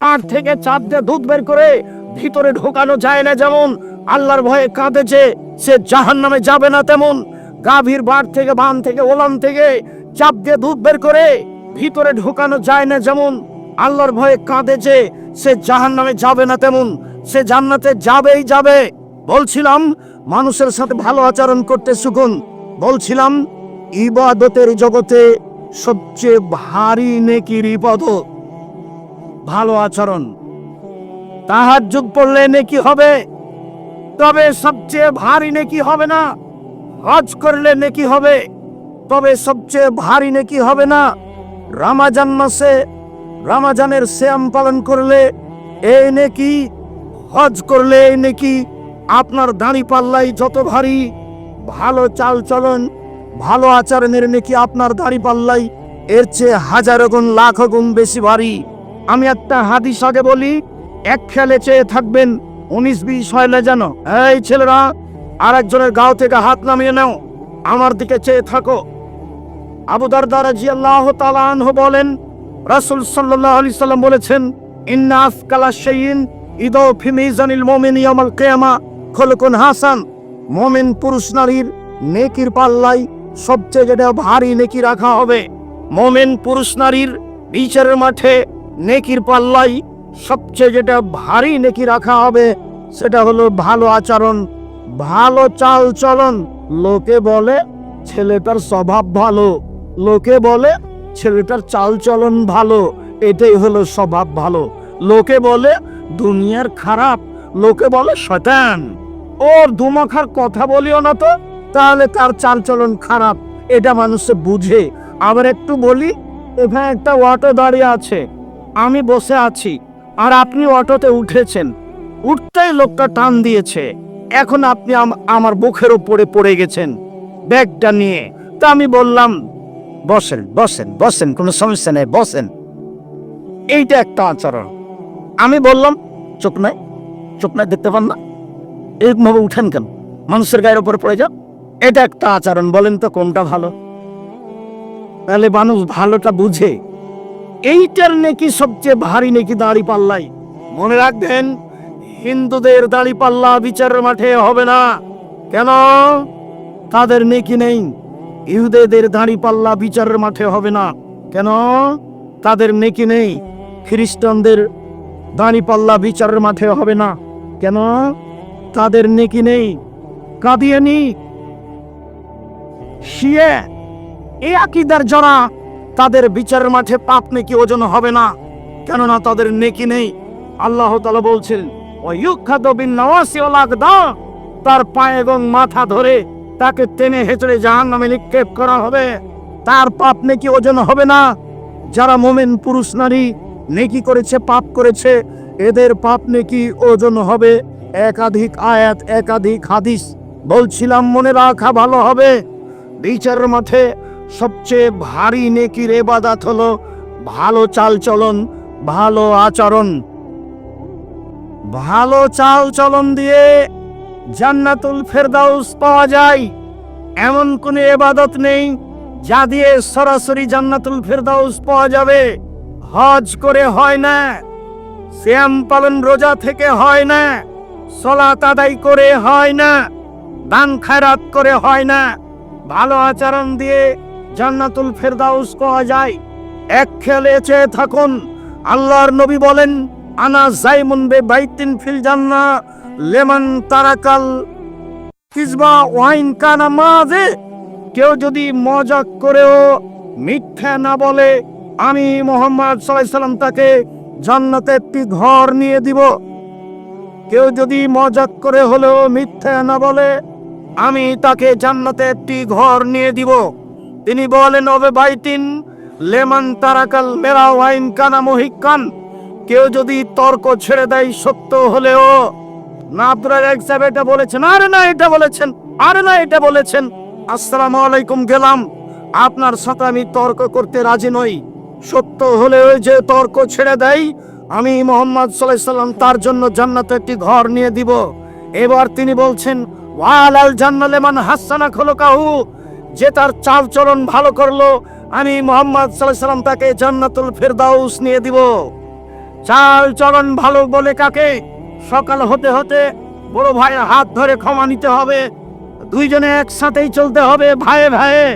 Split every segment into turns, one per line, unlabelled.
আর থেকে চাপ দিয়ে দুধ বের করে ভিতরে ঢোকানো যায় না যেমন। আল্লাহর ভয়ে কাঁদেছে সে জাহান নামে যাবে না তেমন। গাভীর বার থেকে, বান থেকে, ওলান থেকে চাপ দিয়ে দুধ বের করে ভিতরে ঢোকানো যায় না যেমন। আল্লাহর ভয়ে কাঁদেছে সে জাহান নামে যাবে না তেমন। সে জান্নাতে যাবেই যাবে। বলছিলাম, মানুষের সাথে ভালো আচরণ করতে সুকুন বলছিলাম, ইবাদতের জগতে সবচেয়ে ভারী নেকির ইবাদত। ভালো আচরণ। তাহার যুগ পড়লে নেকি হবে, তবে সবচেয়ে ভারী নেকি হবে না। হজ করলে নেকি হবে, তবে সবচেয়ে ভারী নেকি হবে না। রামাজান মাসে রামাজানের শ্যাম পালন করলে এই নেকি, হজ করলে এই নেকি, আপনার দাঁড়ি পাল্লাই যত ভারী, ভালো চাল চলন ভালো আচরণের নেকি আপনার দাঁড়ি পাল্লাই, এর চেয়ে হাজারো গুণ, লাখ গুণ বেশি ভারী। আমি একটা হাদিস আগে বলি, এক খেলে চেয়ে থাকবেন, উনিশ বিশ হয়লে যেন, এই ছেলেরা আর একজনের গাও থেকে হাত নামিয়ে নাও, আমার দিকে চেয়ে থাকো। আবু দারদার জিয়াল্লাহ তালাহ বলেন, রাসূল সাল্লাল্লাহু আলাইহি সাল্লাম বলেছেন, ইন্না আফকালা শাইইন ইদো ফি মিজানিল মুমিন ইয়াউমাল কিয়ামা, খলকুন হাসান। মুমিন পুরুষ নারীর নেকির পাল্লাই সবচেয়ে যেটা ভারী নেকি রাখা হবে। মুমিন পুরুষ নারীর বিচারের মাঠে নেকির পাল্লাই সবচেয়ে যেটা ভারী নেকি রাখা হবে, সেটা হলো ভালো আচরণ, ভালো চাল চলন। লোকে বলে ছেলেটার স্বভাব ভালো, লোকে বলে ছেলেটার চাল চলন ভালো, এটাই হলো স্বভাব ভালো। লোকে বলে দুনিয়ার খারাপ, লোকে বলে শতান ওর দুমাখার কথা বলিও না তো, তাহলে তার চাল চলন খারাপ, এটা মানুষে বুঝে। আবার একটু বলি, এখানে একটা অটো দাঁড়িয়ে আছে। আমি বসে আছি, আর আপনি অটোতে উঠেছেন। উঠতেই লোকটা টান দিয়েছে। এখন আপনি আম- আমার বুকের উপরে পড়ে গেছেন। ব্যাগটা নিয়ে। তা আমি বললাম, বসেন বসেন বসেন, কোনো সমস্যা নেই, বসেন। এইটা একটা আচরণ। আমি বললাম চোখ নাই চোখ নাই, দেখতে পান না। এরকমভাবে উঠেন কেন? মানুষের গায়ের উপরে পড়ে যাও। এটা একটা আচরণ, বলেন তো কোনটা ভালো? তাহলে মানুষ ভালোটা বুঝে। এইটার নাকি সবচেয়ে ভারী নাকি দাড়ি পাল্লাই? মনে রাখবেন, হিন্দুদের দাড়ি পাল্লা বিচারের মাঠে হবে না। কেন? তাদের নেকি নেই। ইহুদেদের দাড়ি পাল্লা বিচারের মাঠে হবে না। কেন? তাদের নেকি নেই। খ্রিস্টানদের দাড়ি পাল্লা বিচারের মাঠে হবে না। কেন? তাদের নেকি নেই। কাদিয়ানি শিয়ে এই আকিদার যারা তাদের বিচারের মাঠে পাপ নেকি ওজন হবে না। কেননা তাদের নেকি নেই। আল্লাহ তালা বলছেন তার পায়ে এবং মাথা ধরে তাকে টেনে হেঁচড়ে জাহান নামে নিক্ষেপ করা হবে। তার পাপ নেকি ওজন হবে না। যারা মোমেন পুরুষ নারী নেকি করেছে, পাপ করেছে, এদের পাপ নেকি ওজন হবে। একাধিক আয়াত, একাধিক হাদিস, বলছিলাম মনে রাখা ভালো হবে। বিচারের মাঠে সবচেয়ে ভারী নেকির এবাদাত হলো ভালো চাল চলন ভালো আচরণ। ভালো চাল চলন দিয়ে জান্নাতুল ফেরদাউস পাওয়া যায়। এমন কোন এবাদত নেই যা দিয়ে সরাসরি জান্নাতুল ফেরদাউস পাওয়া যাবে। হজ করে হয় না শ্যাম পালন রোজা থেকে হয় না সলাত আদায় করে হয় না, দান খায়রাত করে হয় না। ভালো আচরণ দিয়ে জান্নাতুল ফেরদাউস পাওয়া যায়। এক খেলে চেয়ে থাকুন, আল্লাহর নবী বলেন, আনা জাইমুন বে বাইতিন ফিল জান্না, লেমন তারাকাল কিজবা ওয়াইন কানা মাঝে কেউ যদি মজা করেও মিথ্যা না বলে, আমি মোহাম্মদ সাল্লাম তাকে জান্নাতে একটি ঘর নিয়ে দিব। কেউ যদি মজাক করে হলেও মিথ্যা না বলে, আমি তাকে জান্নাতে একটি ঘর নিয়ে দিব। তিনি বলেন, ওবে বাইতিন, লেমন তারাকাল মেরা ওয়াইন কানা মহিকান কেউ যদি তর্ক ছেড়ে দেয়, সত্য হলেও। না আব্দুল এক সাহেব এটা বলেছেন। আরে না, এটা বলেছেন। আরে না, এটা বলেছেন। আসসালামু আলাইকুম, গেলাম। আপনার সাথে আমি তর্ক করতে রাজি নই। সত্য হলে ওই যে তর্ক ছেড়ে দেয়, আমি মোহাম্মদ সাল্লাহ সাল্লাম তার জন্য জান্নাতে একটি ঘর নিয়ে দিব। এবার তিনি বলছেন, ওয়ালাল জান্নালে মান হাসানা খোলকাহু। যে তার চাল চলন ভালো করল, আমি মোহাম্মদ সাল্লাম তাকে জান্নাতুল ফেরদাউস নিয়ে দিব। চাল চলন ভালো বলে কাকে? সকাল হতে হতে বড় ভাইয়ের হাত ধরে ক্ষমা নিতে হবে। দুইজনে একসাথেই চলতে হবে ভাইয়ে ভাইয়ে।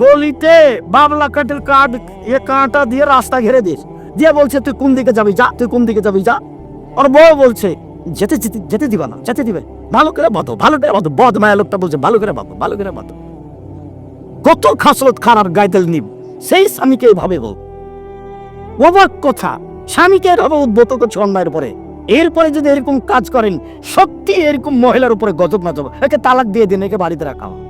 গলিতে বাবলা কাঠের কাঠ, এ কাঁটা দিয়ে রাস্তা ঘিরে দিস দিয়ে বলছে, তুই কোন দিকে যাবি? যা, তুই কোন দিকে যাবি? যা। ওর বউ বলছে, যেতে যেতে দিবা না, যেতে দিবে। ভালো করে বাতো ভালো করে বাতো বদ মায়া লোকটা বলছে, ভালো করে বাতো ভালো করে বাতো কত খাসলত খারাপ গাইতেল নিব। সেই স্বামীকে এভাবে বল। অবাক কথা, স্বামীকে এভাবে উদ্ভূত করছে অন্যায়ের পরে এরপরে যদি এরকম কাজ করেন, সত্যি এরকম মহিলার উপরে গজব না যাব একে তালাক দিয়ে দিন, একে বাড়িতে রাখা হোক।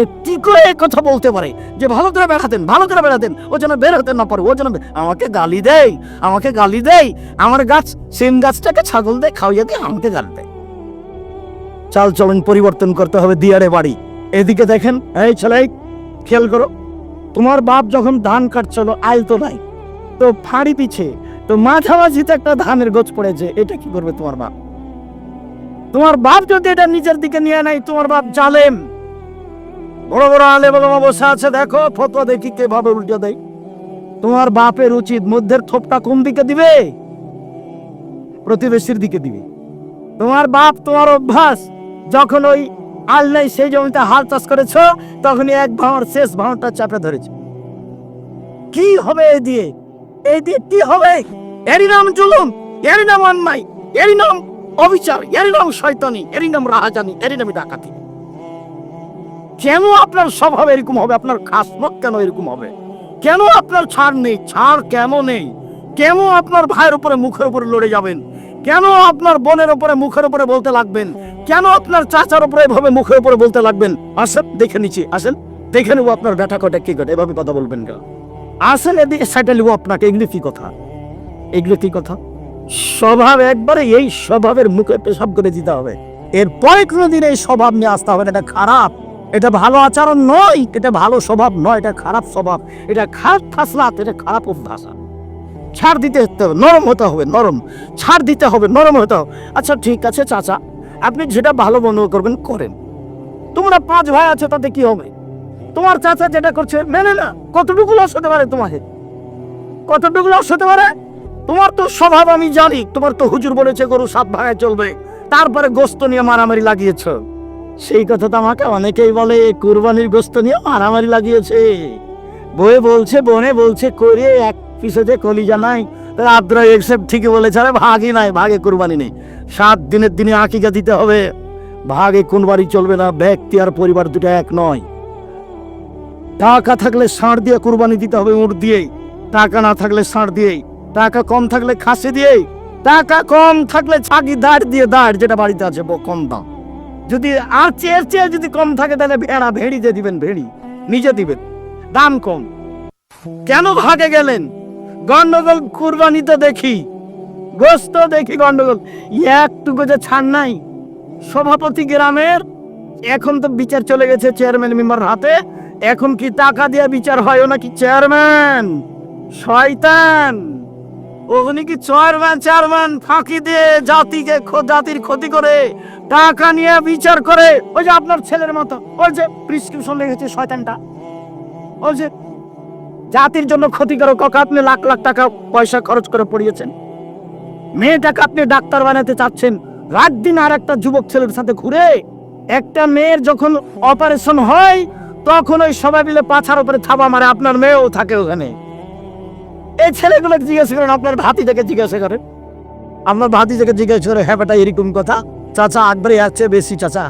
এ কি করে কথা বলতে পারে? যে ভালো করে বেড়াতেন, ভালো করে বেড়াতেন, ও যেন বের হতে না পারে, ও যেন আমাকে গালি দেয়, আমাকে গালি দেয়, আমার গাছ, সিম গাছটাকে ছাগল দেয় খাওয়াইয়া দিয়ে আমাকে গালি দেয়। চাল চলন পরিবর্তন করতে হবে দিয়ারে বাড়ি। এদিকে দেখেন, এই ছেলে, খেয়াল করো, তোমার বাপ যখন ধান কাটছিল, আইল তো নাই। তো ফাঁড়ি পিছে, তো মাঝামাঝিতে একটা ধানের গোছ পড়েছে এটা কি করবে তোমার বাপ? তোমার বাপ যদি এটা নিজের দিকে নিয়ে নাই তোমার বাপ জালেম। বড় বড় আলে বড় বসে আছে, দেখো, ফতোয়া দেখি কে ভাবে উল্টে দেয়। তোমার বাপের উচিত মধ্যের থোপটা কোন দিকে দিবে? প্রতিবেশীর দিকে দিবে। তোমার বাপ তোমার অভ্যাস, যখন ওই আল নাই, সেই জমিতে হাল চাষ করেছ? তখনই এক ভাঁড়, শেষ ভাঁড়টা চাপে ধরেছ। কি হবে এই দিয়ে? এই দিয়ে কি হবে? এরই নাম জুলুম, এরই নাম অন্যায়, এরই নাম অবিচার, এরই নাম শয়তানি, এরই নাম রাহাজানি, এরই নাম ডাকাতি। কেন আপনার স্বভাব এরকম হবে? আপনার খাসমত কেন এরকম হবে? কেন আপনার ছাড় নেই? ছাড় কেন নেই? কেন আপনার ভাইয়ের উপরে, মুখের উপরে লড়ে যাবেন? কেন আপনার বোনের উপরে, মুখের উপরে বলতে লাগবেন? কেন আপনার চাচার উপরে এভাবে মুখের উপরে বলতে লাগবেন? আসেন, দেখে নিচ্ছি, আসেন। দেখে নেব আপনার ব্যাটা কটা, কি ঘটে এভাবে কথা বলবেন কেন? আসেন, এদিকে সেটা নেব আপনাকে, এগুলি কি কথা? এগুলো কি কথা? স্বভাব, একবারে এই স্বভাবের মুখে পেশাব করে দিতে হবে। এরপরে কোনোদিন এই স্বভাব নিয়ে আসতে হবে এটা খারাপ। এটা ভালো আচরণ নয়, এটা ভালো স্বভাব নয়, এটা খারাপ স্বভাব। এটা খারাপ ফাসলাত, এটা খারাপ অভ্যাস। ছাড় দিতে নরম হতে হবে, নরম। ছাড় দিতে হবে, নরম হতে হবে। আচ্ছা ঠিক আছে, চাচা, আপনি যেটা ভালো মনে করবেন, করেন। তোমরা পাঁচ ভাই আছে, তাতে কি হবে? তোমার চাচা যেটা করছে, মেনে না। কতটুকু লস হতে পারে তোমাকে? কতটুকু লস হতে পারে? তোমার তো স্বভাব আমি জানি, তোমার তো হুজুর বলেছে, গরু সাত ভাগায় চলবে। তারপরে গোস্ত নিয়ে মারামারি লাগিয়েছ। সেই কথা তো আমাকে অনেকেই বলে, কুরবানির গোস্ত নিয়ে মারামারি লাগিয়েছে। বয়ে বলছে, বনে বলছে করে এক পিসেতে কলিজা নাই। তাহলে আব্দুরা একসেপ ঠিকই বলেছে, আরে ভাগই নাই, ভাগে কুরবানি নেই। সাত দিনের দিনে আকিকা দিতে হবে। ভাগে কোন বাড়ি চলবে না, ব্যক্তি আর পরিবার দুটো এক নয়। টাকা থাকলে ষাঁড় দিয়ে কুরবানি দিতে হবে উঠ দিয়েই। টাকা না থাকলে ষাঁড় দিয়েই। টাকা কম থাকলে খাসি দিয়েই। টাকা কম থাকলে ছাগি দাঁড় দিয়ে দাঁড় যেটা বাড়িতে আছে কম দাম। যদি আর চেয়ে চেয়ে যদি কম থাকে, তাহলে ভেড়া ভেড়ি দিয়ে দিবেন, ভেড়ি। নিজে দিবেন। দাম কম। কেন ভাগে গেলেন? গন্ডগোল কুরবানি তো দেখি, গোস্ত দেখি গন্ডগোল। একটুকু যে ছাড় নাই, সভাপতি গ্রামের, এখন তো বিচার চলে গেছে চেয়ারম্যান মেম্বার হাতে, এখন কি টাকা দিয়ে বিচার হয় নাকি চেয়ারম্যান শয়তান! ওখানে কি চেয়ারম্যান চেয়ারম্যান ফাঁকি দিয়ে জাতিকে জাতির ক্ষতি করে, টাকা নিয়ে বিচার করে? ওই যে আপনার ছেলের মতো, ওই যে প্রিসক্রিপশন লেগেছে শয়তানটা। ওই যে জাতির জন্য ক্ষতিকারক কাকা আপনি লাখ লাখ টাকা পয়সা খরচ করে পড়িয়েছেন। মেয়েটাকে আপনি ডাক্তার বানাতে চাচ্ছেন রাত দিন আর একটা যুবক ছেলের সাথে ঘুরে। একটা মেয়ের যখন অপারেশন হয়, তখন ওই সবাই মিলে পাছার উপরে থাবা মারে, আপনার মেয়েও থাকে ওখানে। এই ছেলেগুলো জিজ্ঞাসা করেন, আপনার ভাতি থেকে জিজ্ঞাসা করেন? আপনার ভাতি থেকে জিজ্ঞাসা করে হ্যাঁ এরকম কথা? চাচা আকবরে আছে বেশি চাচা।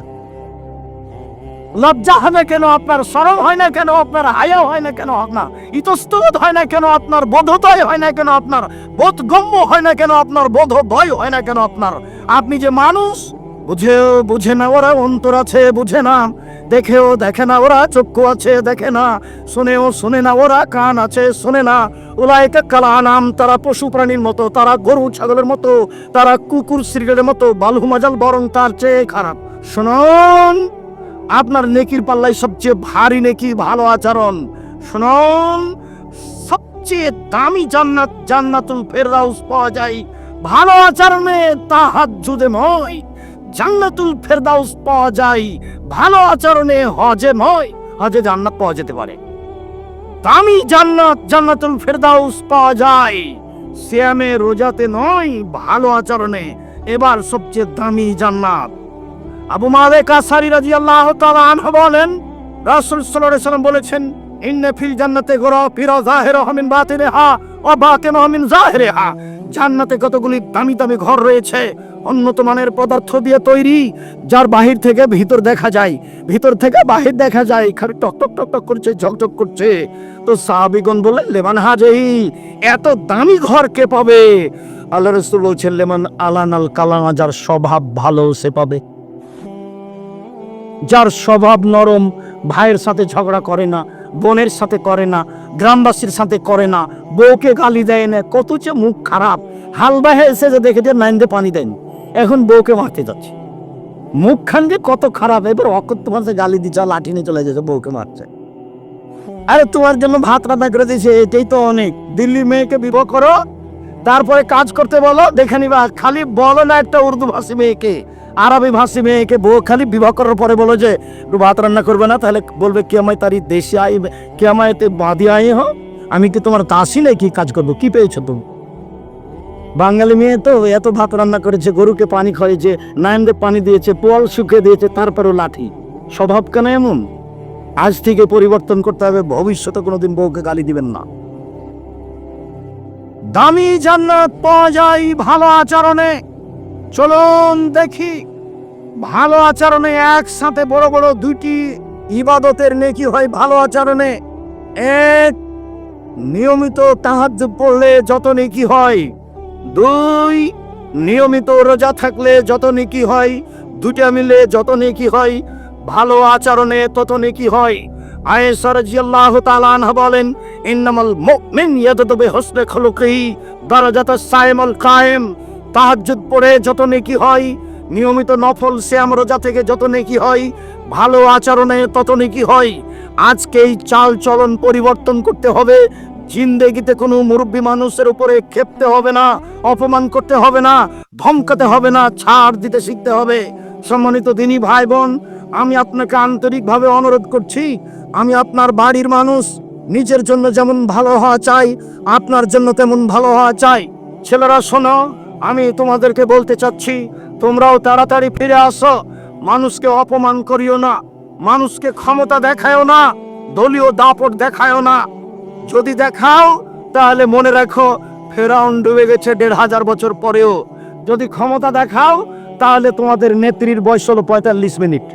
লজ্জা হবে কেন? আপনার সরম হয় না কেন? আপনার হায়া হয় না কেন? আপনার ইতস্তবোধ হয় না কেন? আপনার বোধতাই হয় না কেন? আপনার বোধগম্য হয় না কেন? আপনার বোধ ভয় হয় না কেন? আপনার আপনি যে মানুষ, বুঝেও বুঝে না ওরা অন্তর আছে, বুঝে না। দেখেও দেখে না ওরা, চক্ষু আছে, দেখে না। শুনেও শুনে না ওরা, কান আছে, শুনে না। ওলাইকে কালা নাম তারা পশু প্রাণীর মতো, তারা গরু ছাগলের মতো, তারা কুকুর শ্রীরের মতো বালু মাজাল, বরং তার চেয়ে খারাপ। শুনুন! আপনার নেকির পাল্লাই সবচেয়ে ভারী নেকি, ভালো আচরণ। শুনুন, সবচেয়ে দামি জান্নাত, জান্নাতুল ফেরদাউস পাওয়া যায়। ভালো আচরণে তাহাত জুদে ময় জান্নাতুল ফেরদাউস পাওয়া যায়, ভালো আচরণে হজে ময় হজে জান্নাত পাওয়া যেতে পারে। দামি জান্নাত, জান্নাতুল ফেরদাউস পাওয়া যায়। শ্যামে রোজাতে নয়, ভালো আচরণে। এবার সবচেয়ে দামি জান্নাত। আবু মালেক আসারি রাজি আল্লাহ আনহু বলেন, রাসূল সাল্লাম বলেছেন, ইন্না ফিল জান্নাতে গরা ফিরা জাহিরাহা মিন বাতিনিহা ওয়া বাতিনুহা মিন জাহিরিহা। জান্নাতে কতগুলি দামি দামি ঘর রয়েছে, উন্নত মানের পদার্থ দিয়ে তৈরি, যার বাহির থেকে ভিতর দেখা যায়, ভিতর থেকে বাহির দেখা যায়, খালি টক টক টক টক করছে ঝকঝক করছে। তো সাহাবিগণ বললেন লেমান হাজেই, এত দামি ঘর কে পাবে? আল্লাহ রসুল বলছেন লেমান আলানাল কালামা যার স্বভাব ভালো, সে পাবে। যার স্বভাব নরম, ভাইয়ের সাথে ঝগড়া করে না, বোনের সাথে করে না, গ্রামবাসীর সাথে করে না, বউকে গালি দেয় না, কত যে মুখ খারাপ। হালবা এসে যে দেখে যে নাইন্দে পানি দেন, এখন বউকে মারতে যাচ্ছে। মুখখান যে কত খারাপ, এবার অকত তোমার গালি দিচ্ছে লাঠি নিয়ে চলে যাচ্ছে, বউকে মারছে। আরে তোমার জন্য ভাত রান্না করে দিয়েছে, এটাই তো অনেক। দিল্লি মেয়েকে বিবাহ করো, তারপরে কাজ করতে বলো, দেখে নিবা, খালি বলো না একটা উর্দু ভাষী মেয়েকে। আরবি ভাষী মেয়েকে বউ খালি বিবাহ করার পরে বলো যে ভাত রান্না করবে না? তাহলে বলবে, কে আমায় তারি দেশে আই, কে আমায় বাঁধি আই হো? আমি কি তোমার দাসী নাই কি কাজ করব? কি পেয়েছ তুমি? বাঙালি মেয়ে তো এত ভাত রান্না করেছে, গরুকে পানি খাইয়েছে নায়নদে পানি দিয়েছে, পোয়াল শুকিয়ে দিয়েছে, তারপরেও লাঠি। স্বভাব কেন এমন? আজ থেকে পরিবর্তন করতে হবে, ভবিষ্যতে কোনোদিন বউকে গালি দিবেন না। দামি জান্নাত পাওয়া যায় ভালো আচরণে। চলুন দেখি। ভালো আচরণে একসাথে বড় বড় দুইটি ইবাদতের নেকি হয় ভালো আচরণে। এক, নিয়মিত তাহাজ্জুদ পড়লে যত নেকি হয়। দুই, নিয়মিত রোজা থাকলে যত নেকি হয়। দুটা মিলে যত নেকি হয়, ভালো আচরণে তত নেকি হয়। আয়েশা রাদিয়াল্লাহু তাআলা আনহা বলেন, ইন্নামাল মুমিন ইয়াদু বিহুসনি খুলুকিহি, দারাজাতাস সাইমুল কায়েম। তাহাজ্জুদ পড়ে যত নেকি হয়, নিয়মিত নফল শ্যাম রোজা থেকে যত নেকি হয়, ভালো আচরণে তত নেকি হয়। আজকে এই চাল চলন পরিবর্তন করতে হবে, জিন্দেগিতে কোনো মুরব্বী মানুষের উপরে ক্ষেপতে হবে না, অপমান করতে হবে না, ধমকাতে হবে না, ছাড় দিতে শিখতে হবে। সম্মানিত দিনী ভাই বোন আমি আপনাকে আন্তরিকভাবে অনুরোধ করছি, আমি আপনার বাড়ির মানুষ, নিজের জন্য যেমন ভালো হওয়া চাই, আপনার জন্য তেমন ভালো হওয়া চাই। ছেলেরা শোনো আমি তোমাদেরকে বলতে চাচ্ছি, তোমরাও তাড়াতাড়ি ফিরে আসো। মানুষকে অপমান করিও না, মানুষকে ক্ষমতা দেখায়ও না, দলীয় দাপট দেখায়ও না। যদি দেখাও, তাহলে মনে রাখো, ফেরাউন ডুবে গেছে দেড় হাজার বছর পরেও। যদি ক্ষমতা দেখাও, তাহলে তোমাদের নেত্রীর বয়স হলো পঁয়তাল্লিশ মিনিট।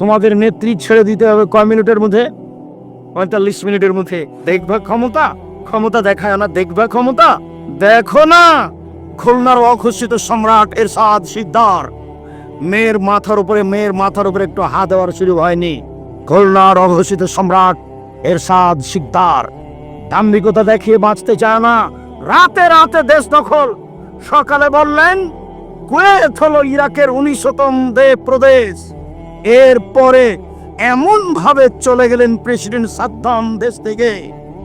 তোমাদের নেত্রী ছেড়ে দিতে হবে কয় মিনিটের মধ্যে? পঁয়তাল্লিশ মিনিটের মধ্যে। দেখবা ক্ষমতা? ক্ষমতা দেখায় না, দেখবা ক্ষমতা? দেখো না, খুলনার অঘোষিত সম্রাট এরশাদ সিদ্ধার মেয়ের মাথার উপরে, মেয়ের মাথার উপরে একটু হাত দেওয়ার শুরু হয়নি। খুলনার অঘোষিত সম্রাট এরশাদ সিকদার দাম্ভিকতা দেখিয়ে বাঁচতে চায় না। রাতে রাতে দেশ দখল। সকালে বললেন, কুয়েত হলো ইরাকের উনিশতম দে প্রদেশ এরপরে এমন ভাবে চলে গেলেন প্রেসিডেন্ট সাদ্দাম দেশ থেকে।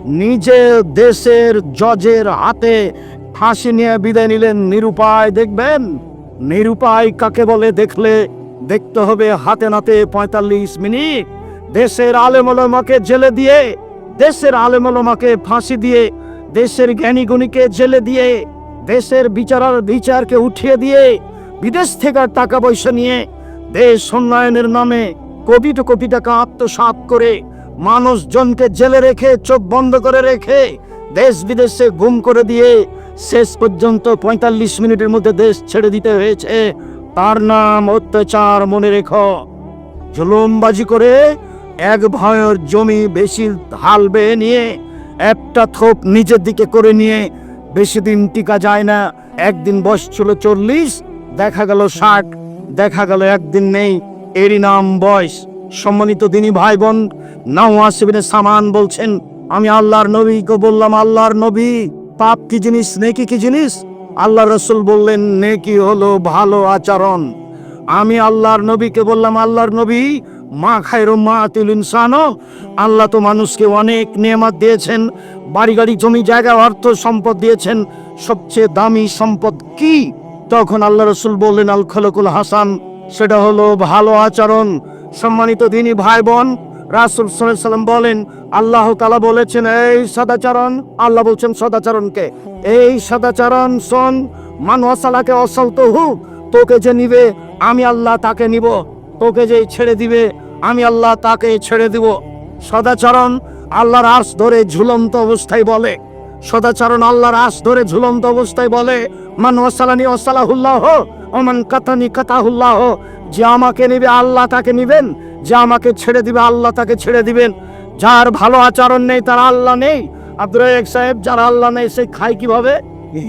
নিজে দেশের জজের হাতে ফাঁসি নিয়ে বিদায় নিলেন নিরুপায়, দেখবেন? নিরুপায় কাকে বলে দেখলে? দেখতে হবে হাতে নাতে পঁয়তাল্লিশ মিনিট। দেশের আলেমলমাকে জেলে দিয়ে, দেশের আলেমলমাকে ফাঁসি দিয়ে, দেশের জ্ঞানী গুণীকে জেলে দিয়ে, দেশের বিচারার বিচারকে উঠিয়ে দিয়ে, বিদেশ থেকে টাকা পয়সা নিয়ে দেশ উন্নয়নের নামে কোটি কোটি টাকা আত্মসাৎ করে মানুষজনকে জেলে রেখে, চোখ বন্ধ করে রেখে, দেশ বিদেশে গুম করে দিয়ে শেষ পর্যন্ত পঁয়তাল্লিশ মিনিটের মধ্যে দেশ ছেড়ে দিতে হয়েছে। তার নাম অত্যাচার মনে রেখো। জুলুমবাজি করে এক ভয়ের জমি বেশি হাল বেয়ে নিয়ে, একটা থোপ নিজের দিকে করে নিয়ে, বেশি দিন টিকা যায় না। একদিন বয়স ছিল চল্লিশ, দেখা গেল ষাট, দেখা গেল একদিন নেই, এরই নাম বয়স। সম্মানিত দিনী ভাই বোন নাও আসিবিনে সামান বলছেন, আমি আল্লাহর নবীকে বললাম, আল্লাহর নবী, পাপ কি জিনিস, নেকি কি জিনিস? আল্লাহ রসুল বললেন, নেকি হলো ভালো আচরণ। আমি আল্লাহর নবীকে বললাম, আল্লাহর নবী, মা খায়রো মা ইনসানো, আল্লাহ তো মানুষকে অনেক নিয়ামত দিয়েছেন বাড়ি গাড়ি জমি, জায়গা, অর্থ সম্পদ দিয়েছেন, সবচেয়ে দামি সম্পদ কি? তখন আল্লাহ রসুল বললেন, আল খলকুল হাসান, সেটা হলো ভালো আচরণ। সম্মানিত দিনী ভাই বোন রাসুল সাল্লাম বলেন, আল্লাহ তালা বলেছেন, এই সদাচরণ, আল্লাহ বলছেন, সদাচরণকে। এই সদাচরণ শোন, মান ওয়াসালাকে অসল হুক তোকে যে নিবে, আমি আল্লাহ তাকে নিব। তোকে যে ছেড়ে দিবে, আমি আল্লাহ তাকে ছেড়ে দিব। সদাচরণ আল্লাহর আস ধরে ঝুলন্ত অবস্থায় বলে। সদাচরণ আল্লাহর আস ধরে ঝুলন্ত অবস্থায় বলে, মান ওয়াসালানি ওয়াসালাহুল্লাহ, ওমান কাতানি কাতাহুল্লাহ। যে আমাকে নিবে, আল্লাহ তাকে নিবেন। যে আমাকে ছেড়ে দিবে, আল্লাহ তাকে ছেড়ে দিবেন। যার ভালো আচরণ নেই, তার আল্লাহ নেই। আব্দুল রাজাক সাহেব, যার আল্লাহ নেই, সে খায় কীভাবে?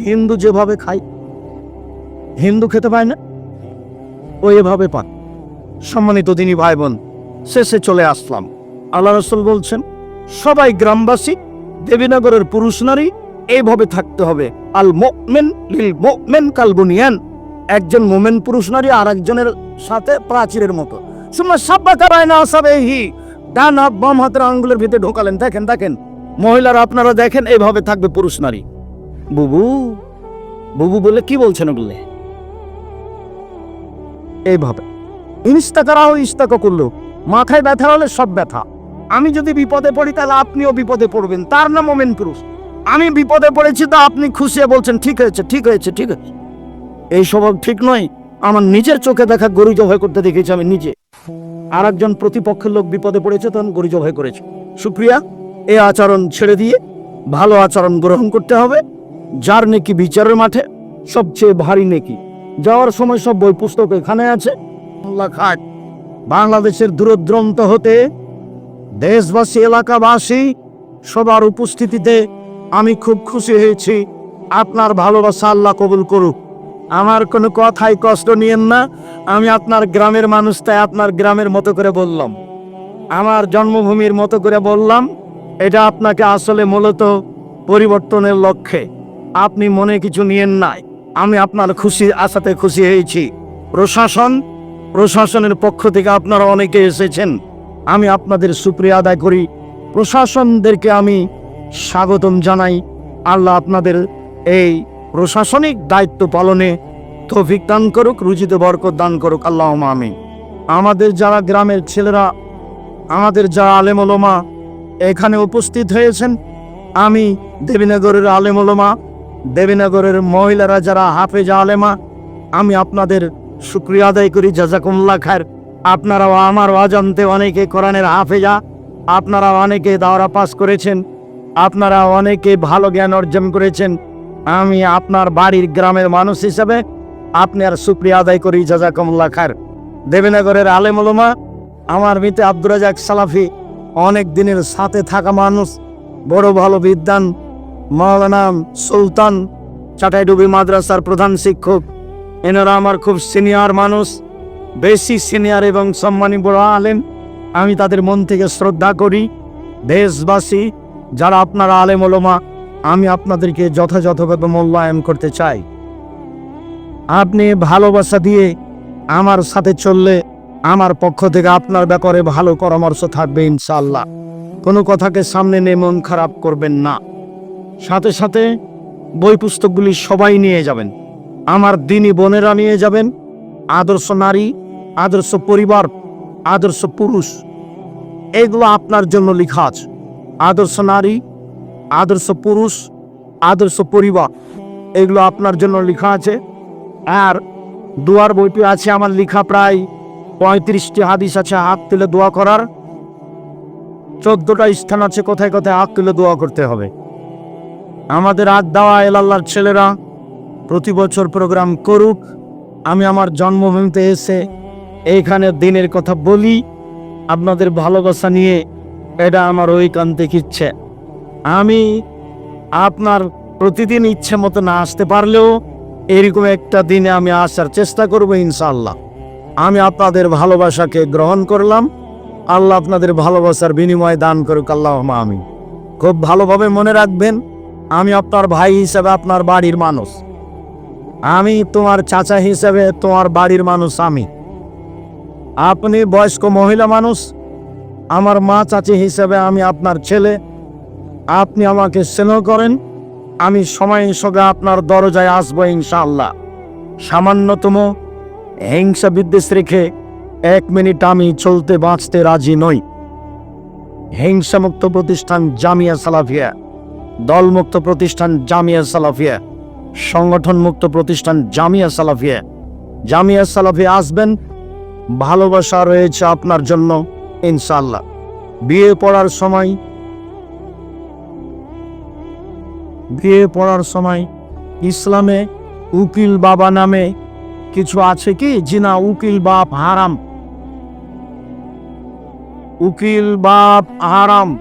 হিন্দু যেভাবে খায়, হিন্দু খেতে পায় না ও এভাবে পান সম্মানিত দিনী ভাই বোন শেষে চলে আসলাম। আল্লাহ রসুল বলছেন, সবাই গ্রামবাসী, দেবীনগরের পুরুষ নারী, এইভাবে থাকতে হবে। আল মোমেন লিল মোমেন কালবুনিয়ান। একজন মোমেন পুরুষ নারী আর একজনের সাথে প্রাচীরের মতো। ডান হাত, বাম হাতের আঙ্গুলের ভিতরে ঢোকালেন। দেখেন দেখেন। মহিলারা, আপনারা দেখেন এইভাবে থাকবে পুরুষ নারী। বুবু বুবু বলে কি বলছেন ওগুলো? এইভাবে। ইনস্তা করা হয় ইস্তাকা করল। মাথায় ব্যথা হলে সব ব্যথা। আমি যদি বিপদে পড়ি, তাহলে আপনিও বিপদে পড়বেন। তার নাম মোমেন পুরুষ। আমি বিপদে পড়েছি, তো আপনি খুশি হয়ে বলছেন, ঠিক হয়েছে ঠিক হয়েছে, ঠিক আছে এই স্বভাব ঠিক নয়, আমার নিজের চোখে দেখা গরু জবাই করতে দেখেছি আমি নিজে। আর একজন প্রতিপক্ষের লোক বিপদে পড়েছে, তখন গরু জবাই করেছে। সুপ্রিয়া, এ আচরণ ছেড়ে দিয়ে ভালো আচরণ গ্রহণ করতে হবে, যার নেকি বিচারের মাঠে সবচেয়ে ভারী নেকি। যাওয়ার সময় সব বই পুস্তক এখানে আছে। বাংলাদেশের দূরদ্রন্ত হতে দেশবাসী, এলাকাবাসী, সবার উপস্থিতিতে আমি খুব খুশি হয়েছি। আপনার ভালোবাসা আল্লাহ কবুল করুক। আমার কোনো কথাই কষ্ট নিয়েন না। আমি আপনার গ্রামের মানুষ তাই আপনার গ্রামের মতো করে বললাম। আমার জন্মভূমির মতো করে বললাম। এটা আপনাকে আসলে মূলত পরিবর্তনের লক্ষ্যে। আপনি মনে কিছু নিয়েন নাই। আমি আপনার খুশি আশাতে খুশি হয়েছি। প্রশাসন, প্রশাসনের পক্ষ থেকে আপনারা অনেকে এসেছেন। আমি আপনাদের সুপ্রিয় আদায় করি। প্রশাসনদেরকে আমি স্বাগতম জানাই। আল্লাহ আপনাদের এই প্রশাসনিক দায়িত্ব পালনে তৌফিক দান করুক, রুজিতে বরকত দান করুক আল্লাহ আমি আমাদের যারা গ্রামের ছেলেরা, আমাদের যারা আলেমলমা এখানে উপস্থিত হয়েছেন, আমি দেবীনগরের আলেমলমা, দেবীনগরের মহিলারা যারা হাফেজা আলেমা, আমি আপনাদের শুক্রিয়া আদায় করি, জাজাকুমুল্লাহ খায়ের। আপনারাও আমার অজান্তে অনেকে কোরআনের হাফেজা আপনারা অনেকে দাওরা পাস করেছেন আপনারা অনেকে ভালো জ্ঞান অর্জন করেছেন আমি আপনার বাড়ির গ্রামের মানুষ হিসাবে আপনার শুক্রিয়া আদায় করি, জাজাকুমুল্লাহ খায়ের। দেবীনগরের আলেমুলমা আমার মিতে আব্দুর রাজাক সালাফি, অনেক দিনের সাথে থাকা মানুষ, বড় ভালো বিদ্যান মাওলানা সুলতান চাটাইডুবি মাদ্রাসার প্রধান শিক্ষক। এনারা আমার খুব সিনিয়র মানুষ, বেশি সিনিয়র এবং সম্মানী বড় আলেম। আমি তাদের মন থেকে শ্রদ্ধা করি। দেশবাসী, যারা আপনারা আলেম ওলমা আমি আপনাদেরকে যথাযথভাবে মূল্যায়ন করতে চাই। আপনি ভালোবাসা দিয়ে আমার সাথে চললে আমার পক্ষ থেকে আপনার ব্যাপারে ভালো পরামর্শ থাকবে ইনশাল্লাহ কোনো কথাকে সামনে নিয়ে মন খারাপ করবেন না। সাথে সাথে বই পুস্তকগুলি সবাই নিয়ে যাবেন। আমার দিনী বোনেরা নিয়ে যাবেন। আদর্শ নারী, আদর্শ পরিবার, আদর্শ পুরুষ। এগুলো আপনার জন্য লেখা আছে। আদর্শ নারী আদর্শ পুরুষ, আদর্শ পরিবার, এগুলো আপনার জন্য লেখা আছে। আর দুয়ার বইটি আছে আমার লেখা প্রায় পঁয়ত্রিশটি হাদিস আছে, হাত তুলে দোয়া করার। চোদ্দটা স্থান আছে, কোথায় কোথায় হাত তুলে দোয়া করতে হবে। আমাদের হাত দেওয়া এলাল্লার ছেলেরা প্রতি বছর প্রোগ্রাম করুক। আমি আমার জন্মভূমিতে এসে এইখানে দিনের কথা বলি। আপনাদের ভালোবাসা নিয়ে এটা আমার ঐকান্তিক ইচ্ছে। আমি আপনার প্রতিদিন ইচ্ছে মতো না আসতে পারলেও এরকম একটা দিনে আমি আসার চেষ্টা করব ইনশাল্লাহ আমি আপনাদের ভালোবাসাকে গ্রহণ করলাম। আল্লাহ আপনাদের ভালোবাসার বিনিময় দান করুক আল্লাহ আমি খুব ভালোভাবে মনে রাখবেন, আমি আপনার ভাই হিসেবে আপনার বাড়ির মানুষ। আমি তোমার চাচা হিসেবে তোমার বাড়ির মানুষ আমি। আপনি বয়স্ক মহিলা মানুষ, আমার মা চাচি হিসেবে আমি আপনার ছেলে। আপনি আমাকে স্নেহ করেন, আমি সময় সঙ্গে আপনার দরজায় আসব ইনশাআল্লাহ। সামান্যতম হিংসা বিদ্বেষ রেখে এক মিনিট আমি চলতে বাঁচতে রাজি নই। হিংসামুক্ত প্রতিষ্ঠান জামিয়া সালাফিয়া, দলমুক্ত প্রতিষ্ঠান জামিয়া সালাফিয়া সংগঠন মুক্ত প্রতিষ্ঠান জামিয়া সালাফিয়া। জামিয়া সালাফিয়া আসবেন, ভালোবাসা রয়েছে আপনার জন্য ইনশাল্লাহ বিয়ে পড়ার সময় বিয়ে পড়ার সময় ইসলামে উকিল বাবা নামে কিছু আছে কি? জিনা উকিল বাপ হারাম। উকিল বাপ হারাম।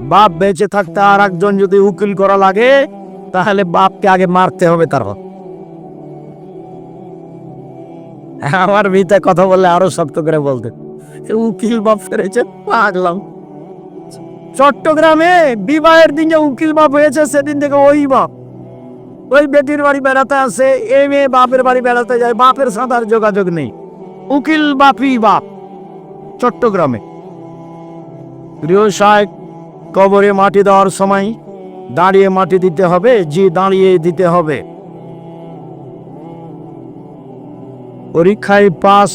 বাপ বেঁচে থাকতে আর একজন যদি উকিল করা লাগে, তাহলে বাপকে আগে মারতে হবে তার আমার ভিতরে কথা বললে আরও শক্ত করে বলতে। উকিল বাপ ফেরেছে পাগলাম। চট্টগ্রামে বিবাহের দিন যে উকিল বাপ হয়েছে সেদিন থেকে ওই বাপ। ওই বেটির বাড়ি বেড়াতে আসে এ মেয়ে বাপের বাড়ি বেড়াতে যায় বাপের সাথে আর যোগাযোগ নেই। উকিল বাপি বাপ চট্টগ্রামে। গৃহ সাহেব কবরে মাটি দেওয়ার সময় দাঁড়িয়ে মাটি দিতে হবে জি দাঁড়িয়ে দিতে হবে। পরীক্ষায় পাস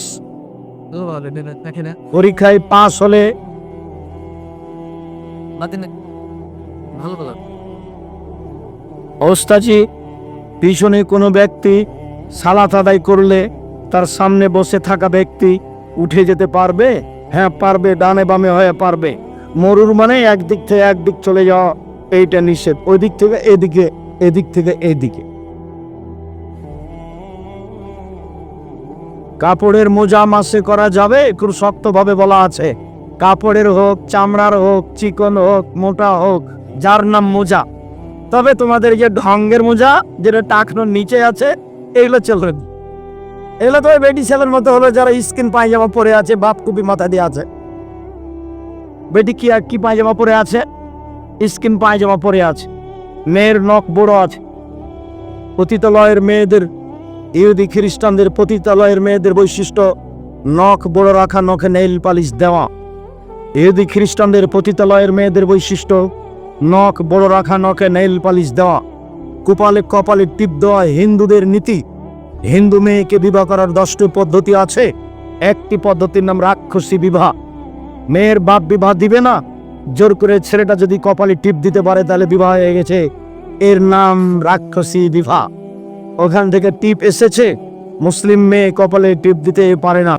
পরীক্ষায় পাস হলে ওস্তাজি, পিছনে কোনো ব্যক্তি সালাত আদায় করলে তার সামনে বসে থাকা ব্যক্তি উঠে যেতে পারবে? হ্যাঁ পারবে, ডানে বামে হয়ে পারবে। মরুর মানে একদিক থেকে একদিক চলে যাওয়া, এইটা নিষেধ। ওই দিক থেকে এদিকে, এদিক থেকে এদিকে। কাপড়ের মোজা মাসে করা যাবে? একটু শক্তভাবে বলা আছে। কাপড়ের হোক, চামড়ার হোক, চিকন হোক, মোটা হোক, যার নাম মোজা। তবে তোমাদের যে ঢঙ্গের মোজা, যেটা টাকনোর নিচে আছে, এগুলো চলবে। এগুলো তো বেটি ছেলের মতো হলো, যারা স্কিন পায়জামা পরে আছে, বাপ কুপি মাথা দিয়ে আছে। বেটি কি আর কি পায়জামা পরে আছে? স্কিন পায়জামা পরে আছে। মেয়ের নখ বড় আছে। পতিতালয়ের মেয়েদের, ইহুদি খ্রিস্টানদের পতিতালয়ের মেয়েদের বৈশিষ্ট্য, নখ বড় রাখা, নখে নেইল পালিশ দেওয়া। ইহুদি খ্রিস্টানদের পতিতালয়ের মেয়েদের বৈশিষ্ট্য, নখ বড় রাখা, নখে নেইল পালিশ দেওয়া, কপালে কপালে টিপ দেওয়া হিন্দুদের নীতি। হিন্দু মেয়েকে বিবাহ করার দশটি পদ্ধতি আছে। একটি পদ্ধতির নাম রাক্ষসী বিবাহ। মেয়ের বাপ বিবাহ দিবে না। জোর করে ছেলেটা যদি কপালে টিপ দিতে পারে, তাহলে বিবাহ হয়ে গেছে। এর নাম রাক্ষসী বিবাহ। ওখান থেকে টিপ এসেছে। মুসলিম মেয়ে কপালে টিপ দিতে পারে না।